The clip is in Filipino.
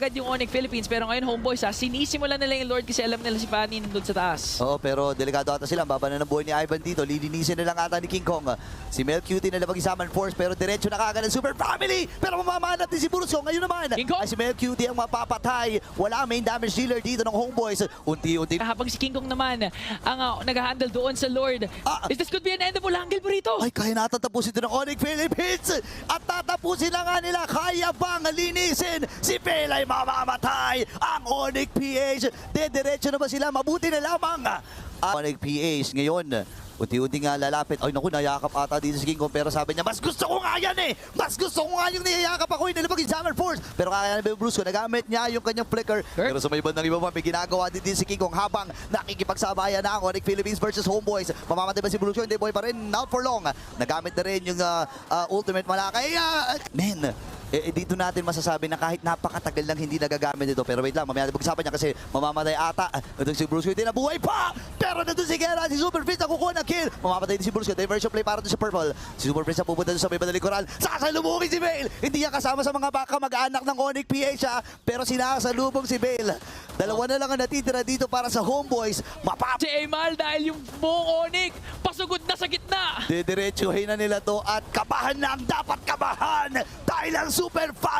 agad yung Onyx Philippines pero ngayon homeboys ha, sinisimulan nila yung Lord kasi alam nila si Fanny nandun sa taas. Oo, pero delikado ata sila. Baba na ng buhay ni Ivan dito. Lilinisin na lang ata ni King Kong. Si Mel Cutie na napag-isaman force pero diretso na kagad ng Super Family. Pero mamamanat din si Burso. Ngayon naman King Kong! ay si Mel Cutie ang mapapatay. Wala main damage dealer dito ng Homeboys. Unti-unti Habang si King Kong naman ang uh, nag-handle doon sa Lord. Ah. Is this could be an endable angle burrito? Ay, kaya natatapusin ito ng Onyx Philippines! At tatapusin na nga nila, kaya bang linisin? Si Bale ay mamamatay! Ang Onyx PH, dediretso na ba sila? Mabuti na lamang! Ang Onyx PH ngayon, unti-unti nga lalapit. Ay naku, nayakap ata dito si King Kong. Pero sabi niya, mas gusto ko nga yan eh! Mas gusto ko nga yung niyayakap ako, inilabag yung Summer Force. Pero kaya na Bruce, nagamit niya yung kanyang flicker. Kurt? Pero sa may bandang iba pa, may ginagawa din, din si King Kong habang nakikipagsabayan na ang Onyx Philippines versus Homeboys. Mamamatay ba si Bruce? Hindi, boy pa rin. Not for long. Nagamit na rin yung ah, ah, ultimate malakay. Ah, men, eh, eh, dito natin masasabi na kahit napakatagal lang hindi nagagamit ito. Pero wait lang, mamaya pag-usapan niya kasi mamamatay ata. Itong si Bruce hindi na buhay pa! Pero nandun si Gera, si Super Prince na kukuha ng kill. Mamamatay din si Bruce diversion play para doon sa Purple. Si Super Prince na pupunta doon sa may badalikuran. Sasalubungin si Bale! Hindi niya kasama sa mga baka mag-anak ng Onyx PH ha. Pero sinasalubong si Bale. Dalawa na lang ang natitira dito para sa Homeboys. Mapap... Si Emal dahil yung buong Onyx sa gitna. Didiretsuhin na nila to at kabahan na ang dapat kabahan dahil ang Super Family